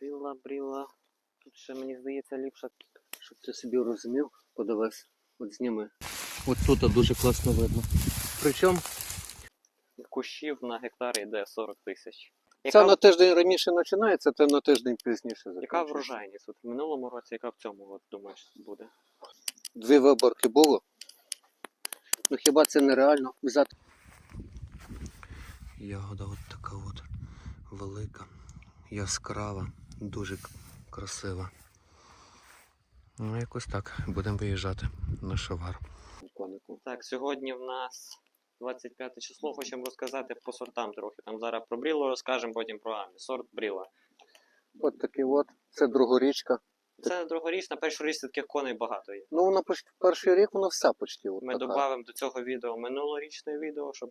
бріла, бріла. Тут ще мені здається ліпше, щоб ти собі розумів, подивись, от зніми. От тут дуже класно видно. Причому Кущів на гектар йде 40 тисяч. це на тиждень раніше починається, це на тиждень пізніше яка врожайність? От в минулому році, яка в цьому от, думаєш буде? Дві виборки було. Ну хіба це нереально взяти? Ягода от така от велика, яскрава, дуже красива. Ну, якось так. Будемо виїжджати на шавар. Конику. Так, сьогодні в нас 25 число. Хочемо розказати по сортам трохи. Там зараз про брілу розкажемо, потім про амі. Сорт бріла. От такий от. Це другорічка. Це другорічна, першорічна таких коней багато є. Ну, почти перший рік вона вся почти. От Ми така. додамо до цього відео минулорічне відео, щоб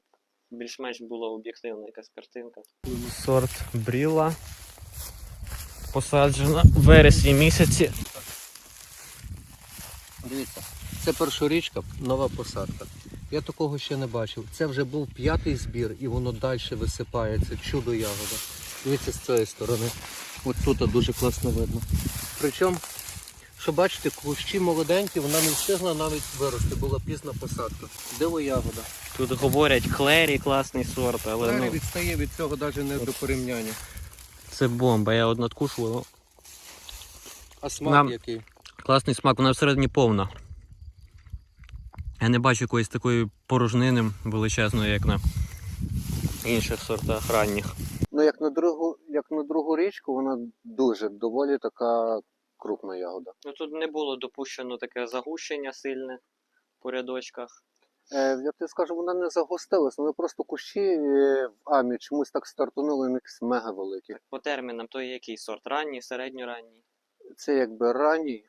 більш-менш було об'єктивна якась картинка. Сорт бріла. Посаджена в вересні місяці. Дивіться, це першорічка, нова посадка. Я такого ще не бачив. Це вже був п'ятий збір і воно далі висипається. Чудо ягода. Дивіться з цієї сторони. От тут дуже класно видно. Причому, що бачите, кущі молоденькі, вона не встигла навіть вирости, була пізна посадка. Диво ягода. Тут говорять клері класний сорт, але Далі ну, відстає від цього навіть не до порівняння. Це бомба. Я от надкушував. А смак Нам- який? Класний смак, вона всередині повна. Я не бачу якоїсь такої порожнини величезної, як на інших сортах ранніх. Ну, як на другу, як на другу річку, вона дуже доволі така крупна ягода. Ну тут не було допущено таке загущення сильне по рядочках. Е, я тобі скажу, вона не загустилась, вони просто кущі е, в амі чомусь так стартанули, вони якісь мега великі. По термінам, то є який сорт? Ранній, середньоранній. Це якби ранній,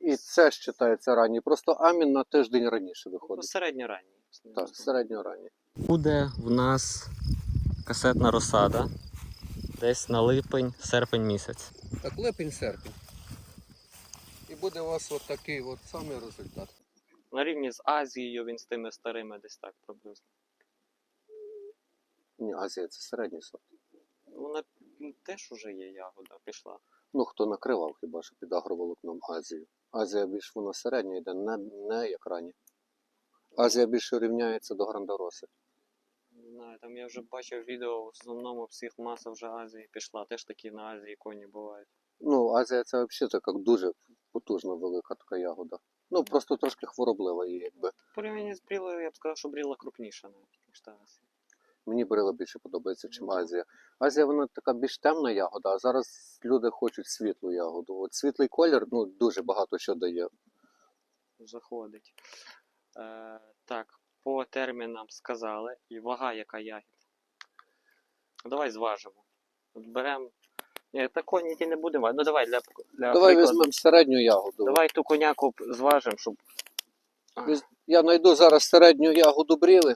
і це ж вважається ранній. Просто амін на тиждень раніше Ну, виходить. середньоранній. Так, середньоранній. Буде в нас касетна розсада. Десь на липень, серпень місяць. Так, липень-серпень. І буде у вас от такий от самий результат. На рівні з Азією він з тими старими десь так приблизно. Ні, Азія це середній сорт. Вона ну, теж уже є ягода, пішла. Ну, хто накривав хіба що під агроволокном Азію. Азія більш вона середня йде, не, не як рані. Азія більше рівняється до Грандароси. Не знаю, там я вже бачив відео, в основному всіх маса вже Азії пішла. Теж такі на Азії коні бувають. Ну, Азія це взагалі така дуже потужна велика така ягода. Ну, просто трошки хвороблива її, якби. В порівнянні з брілою, я б сказав, що бріла крупніша навіть, ніж та Азія. Мені брила більше подобається, ніж Азія. Азія вона така більш темна ягода, а зараз люди хочуть світлу ягоду. От світлий колір ну, дуже багато що дає. Заходить. Е, так, по термінам сказали. І вага, яка ягід. Давай зважимо. Беремо. Ні, та коні ті не будемо. Ну давай для, для Давай прикладу. візьмемо середню ягоду. Давай ту коняку зважимо, щоб. Віз- Я знайду зараз середню ягоду бріли.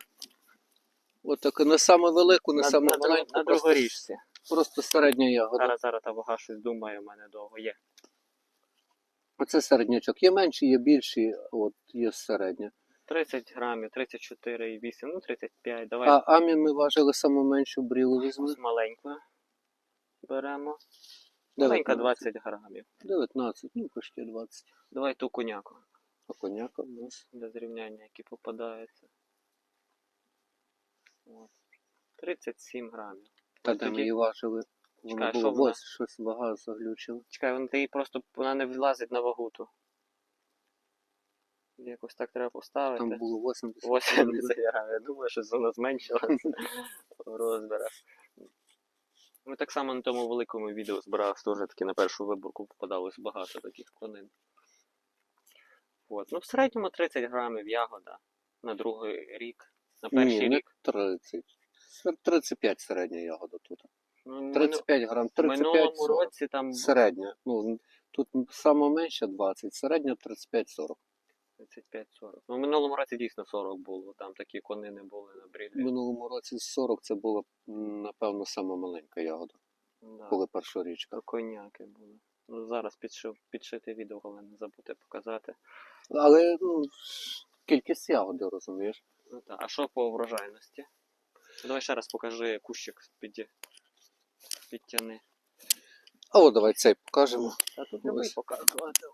От таку, не саме велику, не на, саме на, друг- маленьку, на просто, другорічці. просто середня ягода. Зараз зараз та вага щось думає, у мене довго є. Оце середнячок. Є менші, є більші, от є середня. 30 грамів, 34,8, ну 35. Давай А амі ми важили саму меншу брілу візьмемо. з маленькою беремо. Маленька 20 грамів. 19, ну почти 20. Давай ту коняку. А коняка в нас. для зрівняння, які попадаються. От. 37 грамів. Та де ми її важили. Воно Чекай, було що вона? ось щось вага заглючила. Чекай, вона ти її просто вона не влазить на вагу ту. Якось так треба поставити. Там було 80. 80 грамів. Я думаю, що вона зменшилася в розмірах. Ми так само на тому великому відео збиралися теж таки на першу виборку попадалось багато таких конин. От. Ну, в середньому 30 грамів ягода на другий рік. На перший Ні, не рік. 30. 35 середня ягода тут. Ну, мину- 35 грам, В 35 минулому році там Середня. Ну, тут саме менше 20, середня 35-40. 35-40. Ну, в минулому році дійсно 40 було, там такі конини були на В брідлі. минулому році 40 це була, напевно, сама маленька ягода, Да, коли перша річка. коняки були. Ну, зараз підшив, підшити відео, але не забудьте показати. Але ну, кількість ягоди, розумієш? Ну, та. А що по врожайності? Давай ще раз покажи кущик під... підтяни. А от давай цей покажемо. Та тут не Ось. показувати.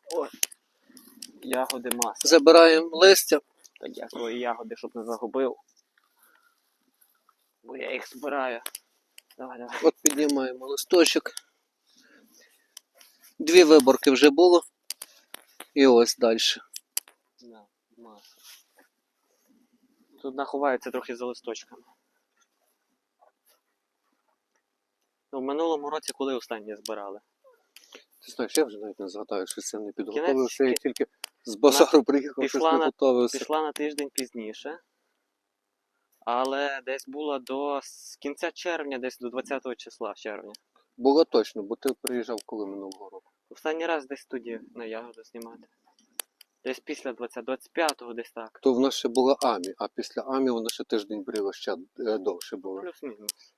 Ягоди маса. Забираємо листя. Так дякую ягоди, щоб не загубив. Бо я їх збираю. Давай, давай. От піднімаємо листочок. Дві виборки вже було. І ось далі. Да, маса. Тут наховається трохи за листочками. Ну, в минулому році, коли останнє збирали? Ти знаєш, я вже навіть не згадаю, що це не підготовився. Я тільки з базару приїхав, щось не на- Пішла на тиждень пізніше. Але десь була до з кінця червня, десь до 20 числа червня. Було точно, бо ти приїжджав коли минулого року. Останній раз десь тоді на ягоду знімати. Десь після 20, 25-го десь так. То в нас ще була Амі, а після Амі воно ще тиждень бріло, ще е, довше було. Плюс-мінус.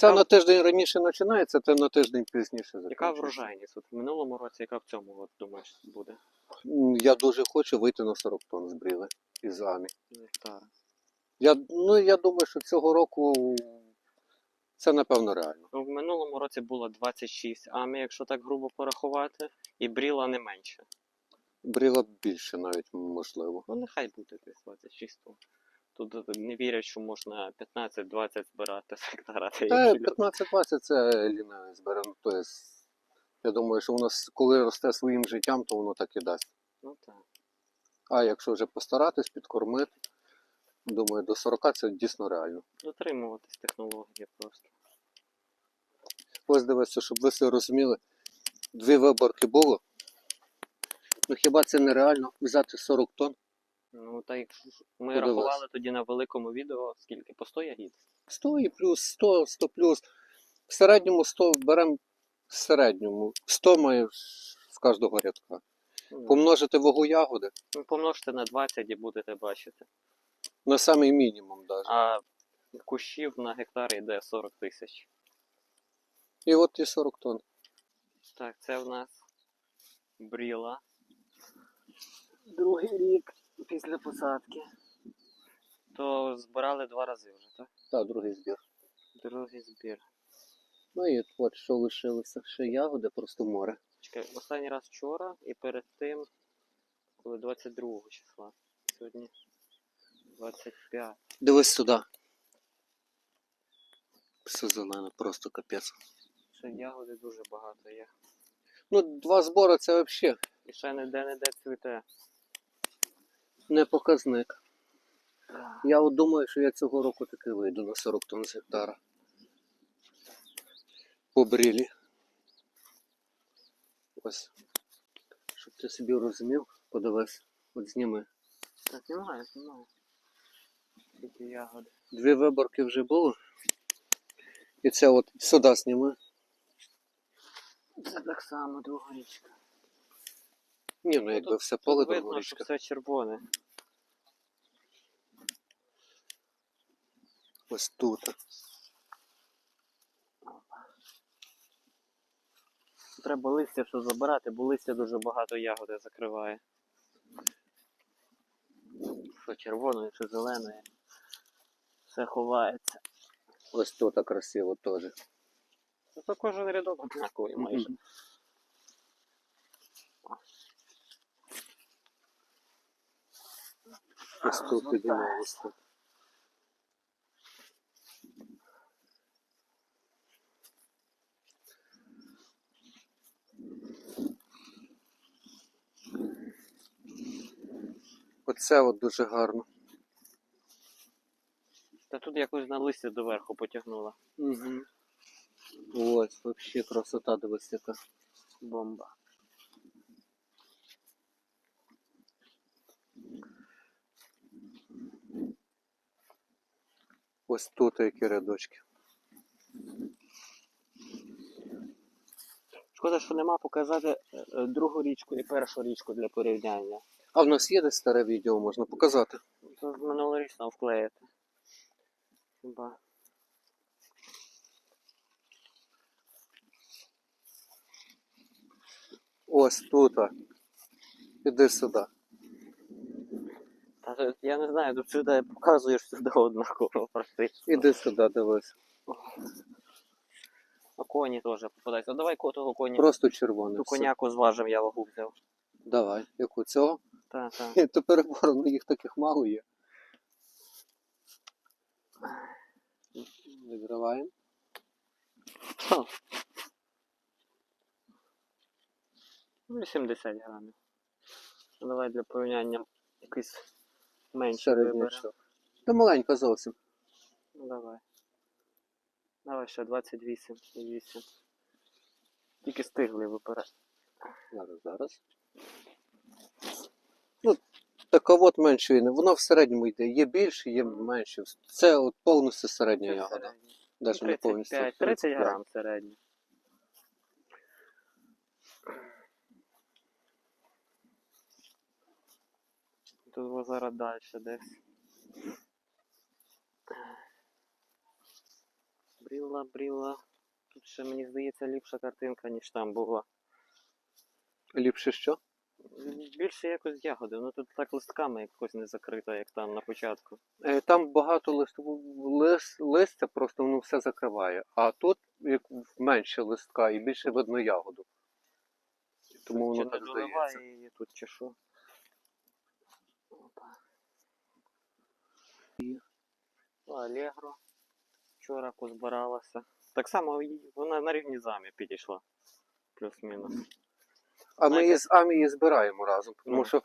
Це на тиждень раніше починається, це на тиждень пізніше яка врожайність? От в минулому році, яка в цьому от, думаєш буде? Я дуже хочу вийти на 40 тонн з бріли із Амі. з гектара? Я, ну, я думаю, що цього року це напевно реально. Ну, в минулому році було 26 амі, якщо так грубо порахувати, і бріла не менше. Бріла більше навіть можливо. Ну, нехай буде десь 26 тонн. Тут е, не вірять, що можна 15-20 збирати з гектара. Та Та інші люди. 15-20 це ліна зберемо. Тобто, я думаю, що воно с- коли росте своїм життям, то воно так і дасть. Ну так. А якщо вже постаратись, підкормити, думаю, до 40 це дійсно реально. Дотримуватись технології просто. Ось дивися, щоб ви все розуміли. Дві виборки було. Ну хіба це нереально взяти 40 тонн? Ну, так як ж ми Подивись. рахували тоді на великому відео, скільки по 100 ягід. 100 і плюс 100, 100 плюс. В середньому 100 беремо в середньому. 100 має з кожного рядка. Помножити вагу ягоди ну, помножте на 20 і будете бачити. на самий мінімум навіть. А кущів на гектар йде 40 тисяч. І от і 40 тонн. Так, це в нас бріла. Другий рік після посадки. То збирали два рази вже, так? Так, другий збір. Другий збір. Ну і от що лишилося ще ягоди, просто море. Чекай, останній раз вчора і перед тим, коли 22 числа. Сьогодні 25. Дивись сюди. Все зелене, просто капець. Ще ягоди дуже багато є. Ну, два збори це взагалі І ще не де-не-де цвіте. Не показник. Я от думаю, що я цього року таки вийду на 40 тонн з гектара. По брілі. Ось. Щоб ти собі розумів, подивись. От зніми. Так, знімаю, знімаю. Тільки ягоди. Дві виборки вже було. І це от сюди зніми. Це так само друга річка. Ні, ну якби все поле видно, що все червоне. Ось тут. Треба листя все забирати, бо листя дуже багато ягоди закриває. Що червоної, що зеленої. Все ховається. Ось тут красиво теж. Ну, То кожен рядок однаковий майже. Мгм. Ось тут піднімалося. Оце от дуже гарно. Та тут якось на листя доверху потягнула. Угу. Ось, взагалі красота дивись яка. Бомба. Ось тут які рядочки. Шкода, що нема показати е, е, другу річку і першу річку для порівняння. А в нас є десь старе відео, можна показати. Це минулорічно вклеїти. Хіба. Ось тут. Іди сюди. Та я не знаю, тут сюди показуєш сюди однаково практично. Іди сюди, дивись. А коні теж попадаються. Давай ко- того коні. Просто червоне. Ту все. коняку зважив, я вагу взяв. Давай, яку цього? Та, та. То перебор, ну їх таких мало є. Відриваємо. Ха. Ну, 80 грамів. Ну, Давай для порівняння якийсь менший виберемо. Та маленька зовсім. Ну давай. Давай ще 28 і 8. Тільки стигли вибирати. Зараз, зараз. Ну, така от меншої не. Воно в середньому йде. Є більше, є менше. Це от повністю середня Це ягода. середній. Навіть не повністю. 35, 30 грам середній. Тут зараз далі десь. Бріла, бріла. Тут ще мені здається ліпша картинка, ніж там була. Ліпше що? Більше якось ягоди, ну тут так листками якось не закрито, як там на початку. Е, Там багато лист... лис... листя, просто воно все закриває. А тут як менше листка і більше видно ягоду. Тому воно чи так не здається. її тут, чи що. Опа. Алегро. Вчора позбиралася. Так само вона на рівні замі підійшла. Плюс-мінус. А ми її з Амі її збираємо разом, тому Ну. що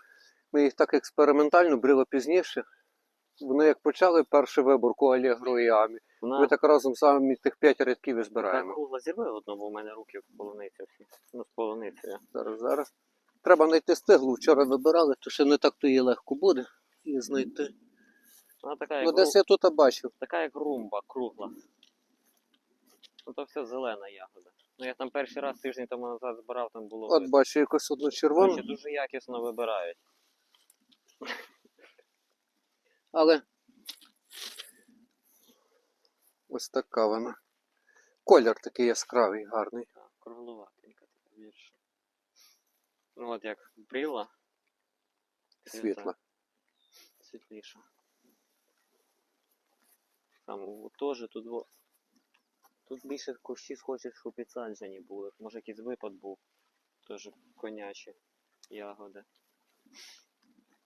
ми їх так експериментально брили пізніше. Вони як почали першу виборку Алегро і Амі, Вона ми так разом з Амі тих п'ять рядків і збираємо. кругла зірви одну, бо в мене руки в полуниці всі. Ну, з полуницею. Зараз, зараз. Треба знайти стиглу. Вчора вибирали, то ще не так то її легко буде її знайти. Вона така як, Ну, десь гру- я тут бачив. така як румба, кругла. Ну то все зелена ягода. Ну я там перший раз тиждень тому назад збирав, там було. От бачу якусь одну червону, дуже якісно вибирають. але ось така вона. Колір такий яскравий, гарний. Так, круглуватенька така більше. Ну от як бріла. Світла. Світліша. Там теж тут. Тут більше кущі схожі, що підсаджені були. Може якийсь випад був. Теж конячі ягоди.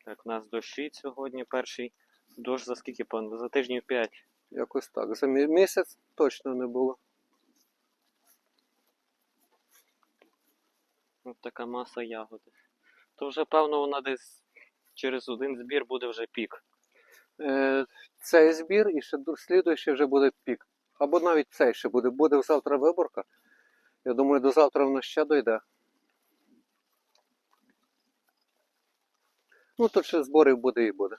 Так, у нас дощить сьогодні. Перший дощ за скільки пан? За тижнів 5. Якось так. За місяць точно не було. Ось така маса ягоди. То вже, певно, вона десь через один збір буде вже пік. Е, цей збір і ще ду- слідуючий вже буде пік. Або навіть цей ще буде. Буде завтра виборка. Я думаю, до завтра воно ще дойде. Ну, тут ще зборів буде і буде.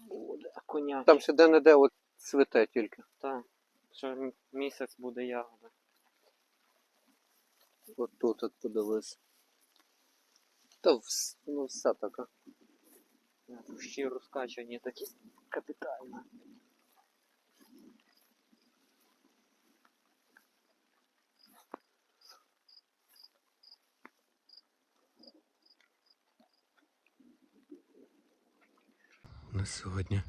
Буде. А коняк. Там ще де-не-де от цвіте тільки. Так. Ще місяць буде ягода. От тут от подивись. Та ну, все таке. Кущі розкачані такі капітально. На сьогодні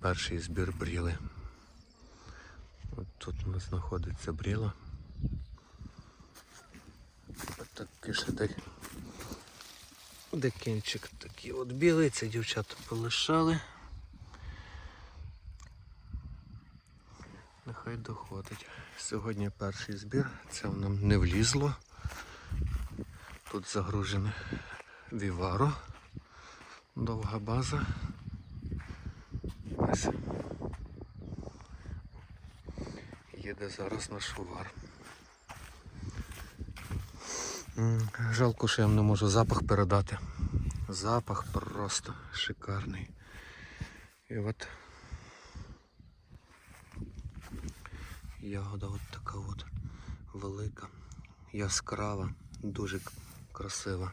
перший збір бріли. От тут у нас знаходиться бріла. От такий ще дай. Декінчик такий от білий, це дівчата полишали. Нехай доходить. Сьогодні перший збір, це нам не влізло. Тут загружене віваро, довга база. Ось. Їде зараз на шувар. Жалко, що я вам не можу запах передати. Запах просто шикарний. І от ягода от така от велика, яскрава, дуже красива.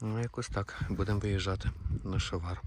Ну, якось так. Будемо виїжджати на шавар.